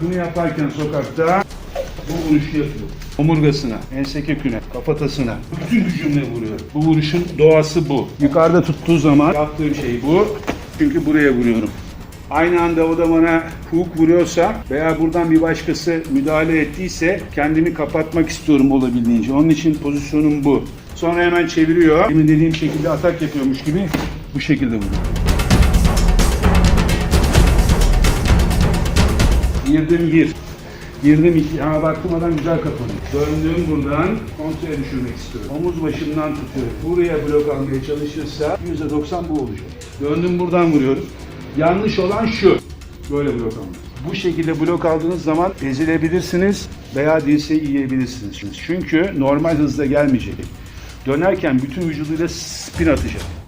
bunu yaparken sokakta bu vuruşu yapıyor. Omurgasına, ense köküne, kafatasına. Bütün gücümle vuruyorum. Bu vuruşun doğası bu. Yukarıda tuttuğu zaman yaptığım şey bu. Çünkü buraya vuruyorum. Aynı anda o da bana hook vuruyorsa veya buradan bir başkası müdahale ettiyse kendimi kapatmak istiyorum olabildiğince. Onun için pozisyonum bu. Sonra hemen çeviriyor. Demin dediğim şekilde atak yapıyormuş gibi bu şekilde vuruyor. Girdim bir. Girdim iki. Ha baktırmadan güzel kapanıyor. Döndüm buradan kontraya düşürmek istiyorum. Omuz başından tutuyorum. Buraya blok almaya çalışırsa %90 bu olacak. Döndüm buradan vuruyorum. Yanlış olan şu. Böyle blok almak. Bu şekilde blok aldığınız zaman ezilebilirsiniz veya dirseği yiyebilirsiniz. Çünkü normal hızda gelmeyecek. Dönerken bütün vücuduyla spin atacak.